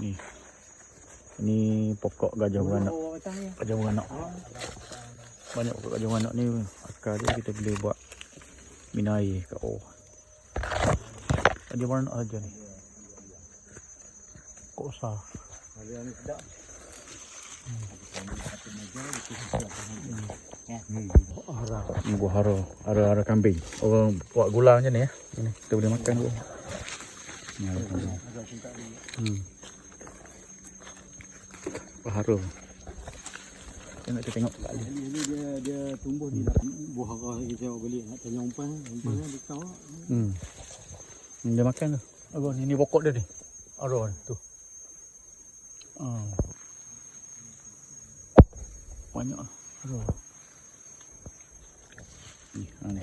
Ni. Ini pokok gajah beranak. Oh, ni. Gajah beranak. Banyak pokok gajah beranak ni. Akar dia kita boleh buat minum air kat bawah. Gajah beranak aja ni. Pokok besar. Ada ni sedap. Hara. Ni buah hara. Hara-hara kambing. Orang buat gula macam ni ya. Ini kita boleh makan dulu. Ni hara kambing. Ni. Hmm. Buah hara. Kita nak kita tengok kat ni. Ini, ini dia dia tumbuh di dalam buah hara lagi saya beli nak tanya umpan umpan hmm. dia tahu Hmm. Ni dia makan tu. Agak ni, ni pokok dia ni. Hara ni tu. Ah. Banyak lah. Hara. Ni, ha ni.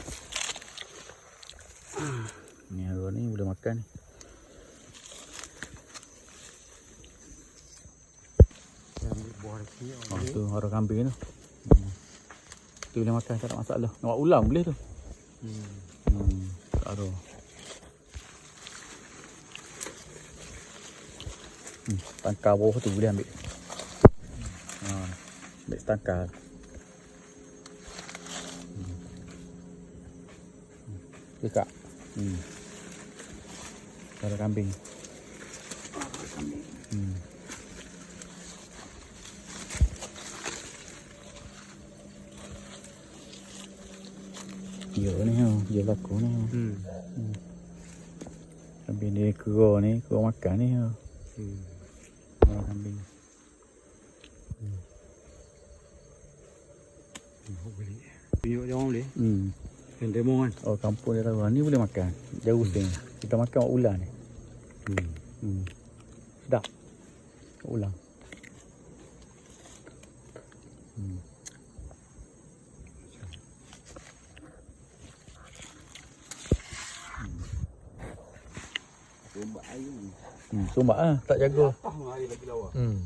Ni hara ni boleh makan ni. yang buah ni Oh, tu hara kambing tu. Hmm. Tu boleh makan tak ada masalah. Nak buat ulam boleh tu. hmm. Hmm, hara. Hmm, tangkar bawah tu boleh ambil. Ha, ambil tangkar. Hmm. Hmm. Dekat. Hmm. Hara kambing. Hmm. Ya ni ha, dia laku ni. Ha. Hmm. Kambing dia kera ni, kera makan ni ha. Hmm. Hara kambing. Oh, beli. Tunjuk dia orang boleh. Hmm. Yang demo kan. Oh kampung dia tahu. Ni boleh makan. Jauh sing. Kita makan wak ulang ni. Hmm. Hmm. Sedap. Wak ulang. Hmm. Tombak air ni. Hmm. Tumbak ah, tak jaga. Air lagi lawa? Hmm.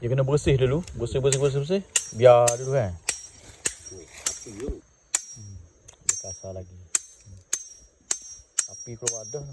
Dia kena bersih dulu. Bersih bersih bersih bersih. Biar dulu kan. Apa yo? Dia kasar lagi. Hmm. Api keluar dah.